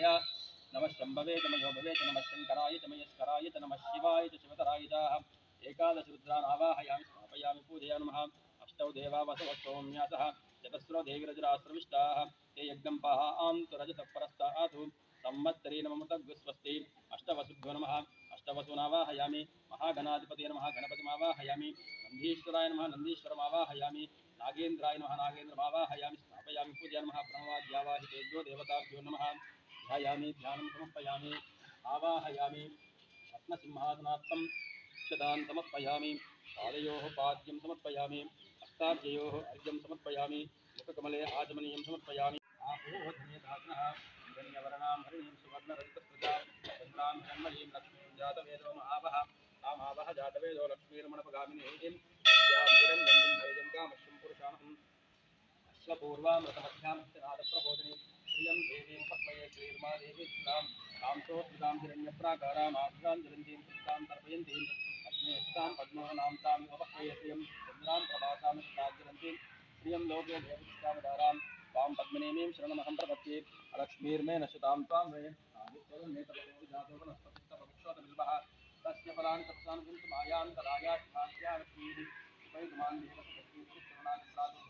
शङ्कराय नम शम्भवे च मयो भवे च नमः शङ्कराय च मयस्कराय च नमः शिवाय, च शिवतराय च एकादशरुद्रान् स्थापयामि, पूजयामि नमः। अष्टौ देवा वसवस्तोम्यासः चतस्रो देविरजुराश्रविष्टाः ते यज्ञं पान्तु रजतः परस्तातु संवत्सरे नममृतग्स्वस्ति अष्टवसुभ्यो नमः। अष्टवसूनावाहयामि महागणाधिपते नमः। गणपतिमावाहयामि, नन्दीश्वराय नमः। नन्दीश्वरमावाहयामि, नागेन्द्राय नमः। नागेन्द्रमावाहयामि, स्थापयामि, पूजयामि नमः। प्रणवाद्यावाहितेभ्यो देवताभ्यो नमः। ध्यायामि समर्पयामि, आवाहयामि। रत्नसिंहासनार्थं क्षदान् समर्पयामि पादयोः पाद्यं समर्पयामि हस्ताब्जयोः अर्घ्यं समर्पयामि मुखकमले आचमनीयं समर्पयामि। आहोः धन्यदासनः धन्यवर्णां देवीं पद्मये श्रीर्मा तां सोऽस्मितां हिरण्यप्राकाराम् आभ्रां सुतां तर्पयन्तीम् अस्मे सुतां तां उपक्रिये श्रियं चन्द्रां प्रभासामिष्टाज्वलन्तीं श्रियं लोके देवतावदारां तां पद्मनेमीं शरणमहं प्रपद्ये अलक्ष्मीर्मे नशतां त्वां वे जातो तस्य फलानि तपसानि किन्तु मायां तदायास्मास्या लक्ष्मीः उपैतुमान् देवसुखीर्षुप्राणादिप्रादुर्भूतोच्चराट्ये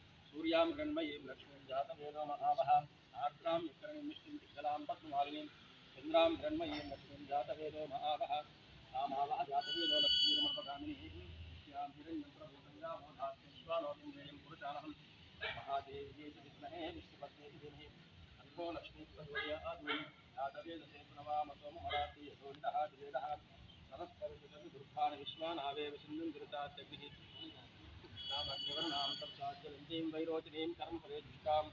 सूर्यां गृण्मयीं लक्ष्मीं जातवेदो महावः। आर्द्रां विकरणीं मिष्टिं पिङ्गलां पद्ममालिनीं। चन्द्रां गृण्मयीं लक्ष्मीं जातवेदो महावः। रामावः जातवेदो लक्ष्मीर्मर्पगामिनीः नित्यां हिरण्यं प्रभूतङ्गामोधात्मेश्वानोतिन्द्रियं पुरुषानहं महादेव्यै च विद्महे लक्ष्मीपद्मयात्मनि जातवेदसे द्वेदः सिन्धुं नामग्निवर्णां तत्साज्वलन्तीं वैरोचनीं कर्मफलेष्टां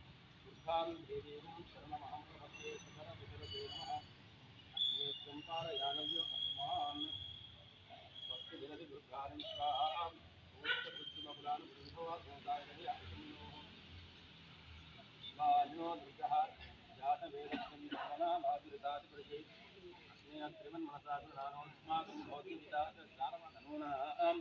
दुर्गां देवीं शरणमहं प्रपद्ये सुकरविकरते नमः अग्ने त्वं पारयानव्यो अस्मान् वस्तु विरति दुर्गानि स्वाहां वृन्धो गोदायनयासन्नोः शिवान्यो दुर्गः जातवेदस्मिन् भावनावादिरतादिपरिचये अस्मेन त्रिमन्मनसा गृहाणोऽस्माकं भवति विदासदानमनूनाम्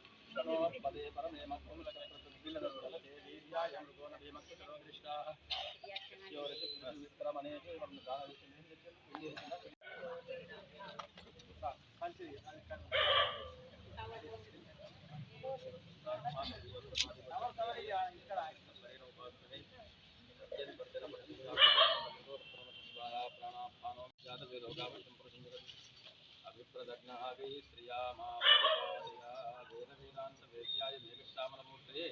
शृणोत्पदे परमे मत्कुलकत्रतुर्विलदस्तलते वीर्याय मृगो न भीमकृतरो दृष्टाः स्योरचित्रमने अभिप्रदग्नाभि श्रियामा वेदवेदान्तवेद्याय मेघश्यामलमूर्तये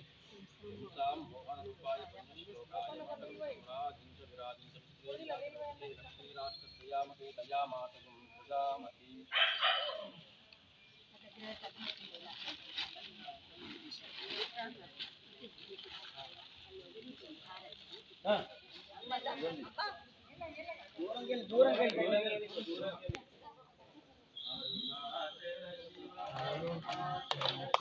हिंसां मोहनरूपाय पञ्चश्लोकाय मण्डलपुराजिञ्च विराजिञ्च विश्वेन्द्रवते लक्ष्मीराष्ट्रप्रियामते दयामातुं प्रजामती అరుణాచల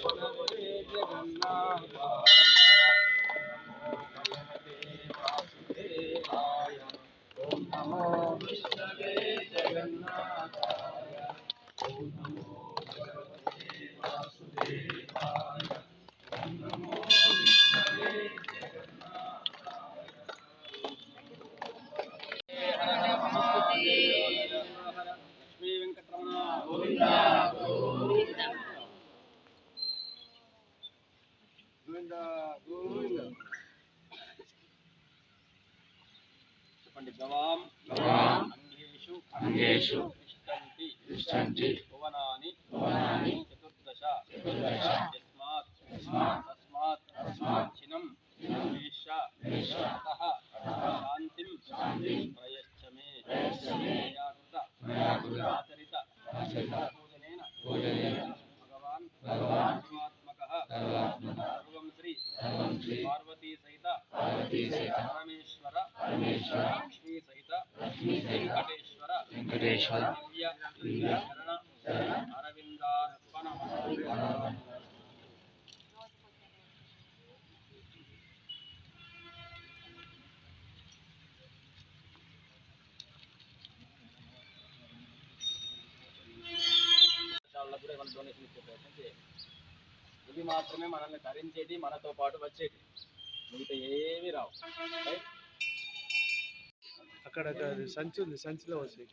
সোনা বলে যে গঙ্গা తేషు తిష్టంతి తిష్టంతి భువనాని భువనాని చతుర్దశ చతుర్దశ యస్మాత్ యస్మాత్ తస్మాత్ తస్మాత్ చినం వేష వేష అతః శాంతిం శాంతిం ప్రయచ్చ మే ప్రయచ్చ మే మయా కృత మయా కృత ఆచరిత ఆచరిత పూజనేన పూజనేన భగవాన్ భగవాన్ సర్వాత్మకః సర్వాత్మకః సర్వం శ్రీ సర్వం శ్రీ పార్వతీ సహిత పార్వతీ సహిత పరమేశ్వర పరమేశ్వర లక్ష్మీ సహిత లక్ష్మీ సహిత వెంకటేశ్వర వెంకటేశ్వర ఇది మాత్రమే మనల్ని ధరించేది మనతో పాటు వచ్చేది. మిగతా ఏవి రావు. అక్కడ సంచి ఉంది సంచిలో వచ్చేది.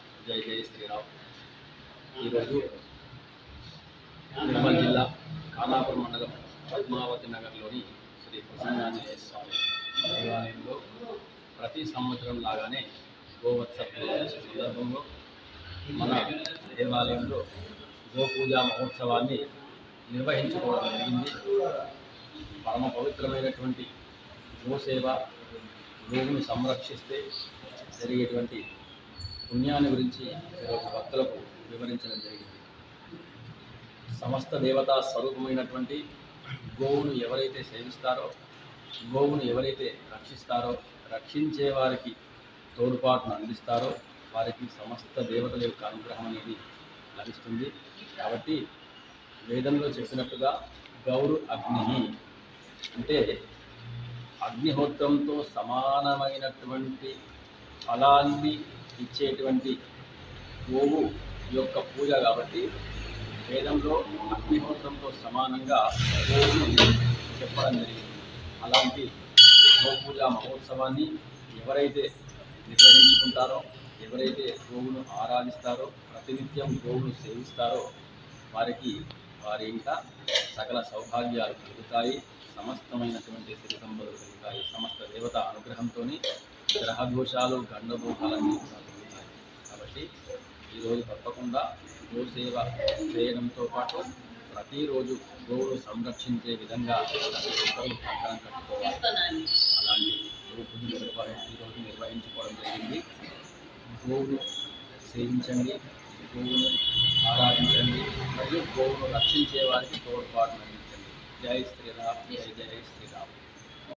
జై జై శ్రీరామ్ ఈరోజు నిర్మల్ జిల్లా ఖానాపూర్ మండలం పద్మావతి నగర్లోని శ్రీ ప్రసన్నాంజనేయ స్వామి దేవాలయంలో ప్రతి సంవత్సరం లాగానే గోవత్స సందర్భంలో మన దేవాలయంలో గోపూజా మహోత్సవాన్ని నిర్వహించుకోవడం జరిగింది. పరమ పవిత్రమైనటువంటి గోసేవ గోవును సంరక్షిస్తే జరిగేటువంటి పుణ్యాన్ని గురించి ఈరోజు భక్తులకు వివరించడం జరిగింది. సమస్త దేవతా స్వరూపమైనటువంటి గోవును ఎవరైతే సేవిస్తారో గోవును ఎవరైతే రక్షిస్తారో రక్షించే వారికి తోడ్పాటును అందిస్తారో వారికి సమస్త దేవతల యొక్క అనుగ్రహం అనేది లభిస్తుంది. కాబట్టి వేదంలో చెప్పినట్టుగా గౌరు అగ్ని అంటే అగ్నిహోత్రంతో సమానమైనటువంటి ఫలాన్ని ఇచ్చేటువంటి గోవు యొక్క పూజ కాబట్టి వేదంలో అగ్నిహోత్రంతో సమానంగా గోవును చెప్పడం జరిగింది. అలాంటి గోపూజ మహోత్సవాన్ని ఎవరైతే నిర్వహించుకుంటారో ఎవరైతే గోవును ఆరాధిస్తారో ప్రతినిత్యం గోవును సేవిస్తారో వారికి వారి ఇంకా సకల సౌభాగ్యాలు కలుగుతాయి. సమస్తమైనటువంటి సిరి సంపదలు కలుగుతాయి. సమస్త దేవత అనుగ్రహంతో గ్రహదోషాలు గండదోషాలన్నీ కాబట్టి ఈరోజు తప్పకుండా గోసేవ చేయడంతో పాటు ప్రతిరోజు గోవును సంరక్షించే విధంగా ప్రతి ఒక్కరూ కంకణం కట్టుకోవాలి. అలాంటి ఈరోజు నిర్వహించుకోవడం జరిగింది. గోవును సేవించండి గోవును ఆరాధించండి మరియు గోవును రక్షించే వారికి తోడ్పాటు అందించండి. జై శ్రీరామ్ జై జై శ్రీరామ్.